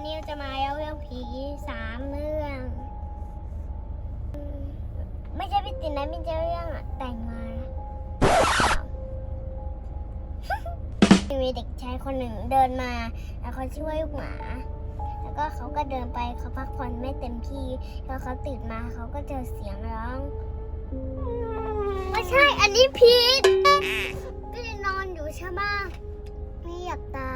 วันนี้เราจะมาเล่าเรื่องผีสามเรื่อง ไม่ใช่พี่ตินนะไม่ใช่เรื่องแต่งมามีเด็กชายคนหนึ่งเดินมา แล้วเขาชื่อว่าลูกหมา แล้วก็เขาก็เดินไปเขาพักผ่อนไม่เต็มที่แล้วเขาตื่นมาเขาก็เจอเสียงร้องไม่ใช่อันนี้พีทพี่นอนอยู่ใช่ไหมไม่อยากตา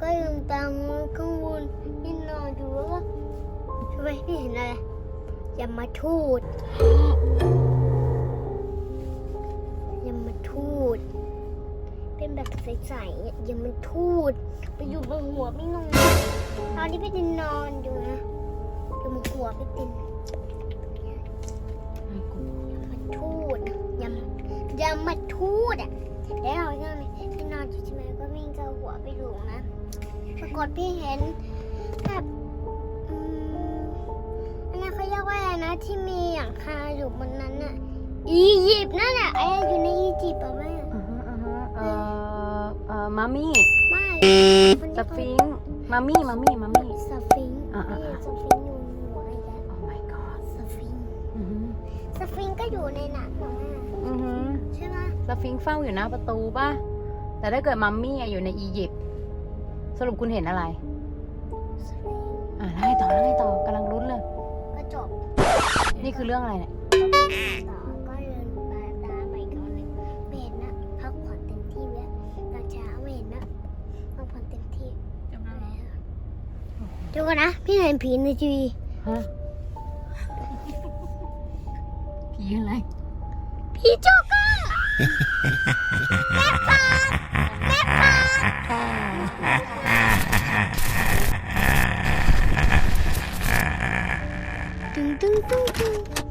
ก็ลืมตามองข้างบนพี่นอนอยู่แล้วก็ทำไมพี่เห็นอะไรอย่ามาทูดอย่ามาทูด เป็นแบบใสๆอย่ามันทูด ไปอยู่บนหัวพี่นอนตอนที่พี่ตินนอนอยู่นะอยู่บนหัวพี่ตินไม่กลัวมาทูดอย่าอย่ามาทูดอะแล้วเราเนี่ยพี่นอนอยู่ใช่ไหมก็วิ่งเข้าหัวไปอยู่นะ ปรากฏพี่เห็นแบบอืมอันนั้นเขาเรียกว่าอะไรนะที่มีหลังคาอยู่บนนั้นอะอียิปต์นั่นแหละไอ้อยู่ในอียิปต์ป่ะแม่อ่าฮะอ่าฮะเอ่อเอ่อมามี่ไม่มันสเรียกว่าฟิงค์มามี่มามี่มามี่ สฟิงค์อ่าอ่านี่อ่า สฟิงค์อยู่หัวไอ้แกโอ้ my god สฟิงค์อือหือสฟิงค์ก็อยู่ในหนังนะแม่อือหือใช่ไหมสฟิงค์เฝ้าอยู่หน้าประตูป่ะ แต่ถ้าเกิดมัมมี่อะอยู่ในอียิปต์ สรุปคุณเห็นอะไรสฟิงค์อ่าได้ต่อได้ต่อกำลังลุ้นเลยก็จบนี่คือเรื่องอะไรเนี่ย ต่อก็เดินไปตามไปอีกคนหนึ่งไม่เห็นนะพักผ่อนเต็มที่แล้วตอนเช้าไม่เห็นนะพักผ่อนเต็มที่แล้วเดี๋ยวก่อนนะ พี่เห็นผีในทีวีฮะ ผีอะไร ผีโจ๊กเกอร์ แม่ปาแม่ปา ตึงตึงตึงตึง